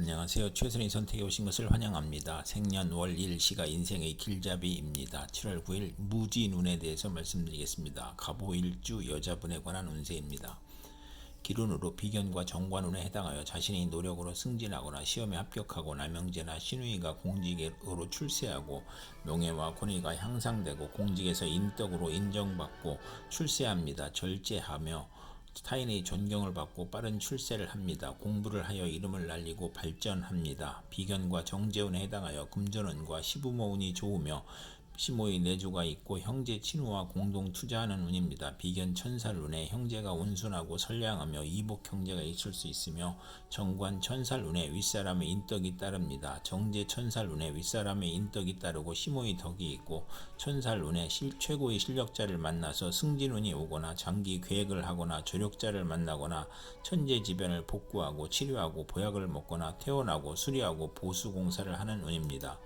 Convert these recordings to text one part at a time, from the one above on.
안녕하세요. 최선의 선택에 오신 것을 환영합니다. 생년 월 일시가 인생의 길잡이입니다. 7월 9일 무지눈에 대해서 말씀드리겠습니다. 갑오일주 여자분에 관한 운세입니다. 기운으로 비견과 정관운에 해당하여 자신의 노력으로 승진하거나 시험에 합격하고 남영제나 신우이가 공직으로 출세하고 명예와 권위가 향상되고 공직에서 인덕으로 인정받고 출세합니다. 절제하며 타인의 존경을 받고 빠른 출세를 합니다. 공부를 하여 이름을 날리고 발전합니다. 비견과 정재운에 해당하여 금전운과 시부모운이 좋으며 시모의 내조가 있고 형제 친우와 공동 투자하는 운입니다. 비견 천살운에 형제가 온순하고 선량하며 이복 형제가 있을 수 있으며 정관 천살운에 윗사람의 인덕이 따릅니다. 정제 천살운에 윗사람의 인덕이 따르고 시모의 덕이 있고 천살운에 실, 최고의 실력자를 만나서 승진운이 오거나 장기 계획을 하거나 조력자를 만나거나 천재지변을 복구하고 치료하고 보약을 먹거나 퇴원하고 수리하고 보수공사를 하는 운입니다.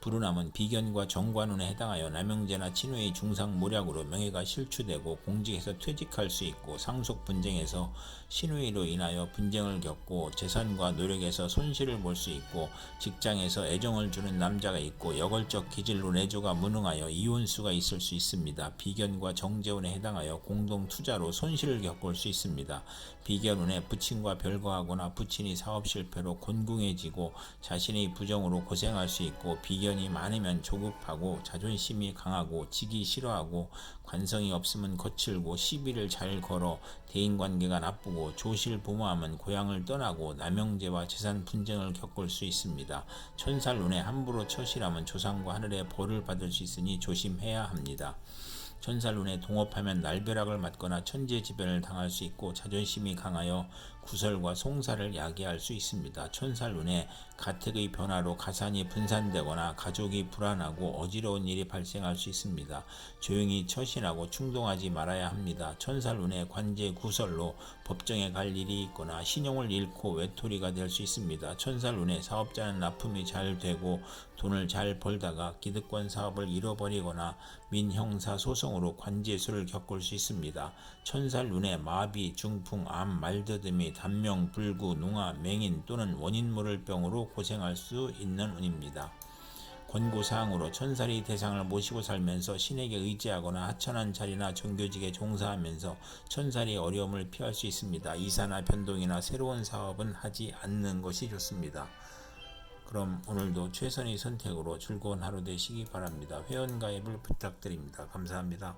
불운함은 비견과 정관운에 해당하여 남영제나 친우의 중상 모략으로 명예가 실추되고 공직에서 퇴직할 수 있고 상속 분쟁에서 신우이로 인하여 분쟁을 겪고 재산과 노력에서 손실을 볼 수 있고 직장에서 애정을 주는 남자가 있고 여걸적 기질로 내조가 무능하여 이혼수가 있을 수 있습니다. 비견과 정재운에 해당하여 공동 투자로 손실을 겪을 수 있습니다. 비견운에 부친과 별거하거나 부친이 사업 실패로 곤궁해지고 자신의 부정으로 고생할 수 있고 비견 의견이 많으면 조급하고 자존심이 강하고 지기 싫어하고 관성이 없으면 거칠고 시비를 잘 걸어 대인관계가 나쁘고 조실부모하면 고향을 떠나고 남영제와 재산 분쟁을 겪을 수 있습니다. 천살운에 함부로 처실하면 조상과 하늘의 벌을 받을 수 있으니 조심해야 합니다. 천살운에 동업하면 날벼락을 맞거나 천재지변을 당할 수 있고 자존심이 강하여 구설과 송사를 야기할 수 있습니다. 천살운에 가택의 변화로 가산이 분산되거나 가족이 불안하고 어지러운 일이 발생할 수 있습니다. 조용히 처신하고 충동하지 말아야 합니다. 천살운에 관제 구설로 법정에 갈 일이 있거나 신용을 잃고 외톨이가 될 수 있습니다. 천살운에 사업자는 납품이 잘 되고 돈을 잘 벌다가 기득권 사업을 잃어버리거나 민형사 소송으로 관제수를 겪을 수 있습니다. 천살운에 마비, 중풍, 암, 말더듬이 단명, 불구, 농화, 맹인 또는 원인모를 병으로 고생할 수 있는 운입니다. 권고사항으로 천살이 대상을 모시고 살면서 신에게 의지하거나 하천한 자리나 정교직에 종사하면서 천살이 어려움을 피할 수 있습니다. 이사나 변동이나 새로운 사업은 하지 않는 것이 좋습니다. 그럼 오늘도 최선의 선택으로 즐거운 하루 되시기 바랍니다. 회원 가입을 부탁드립니다. 감사합니다.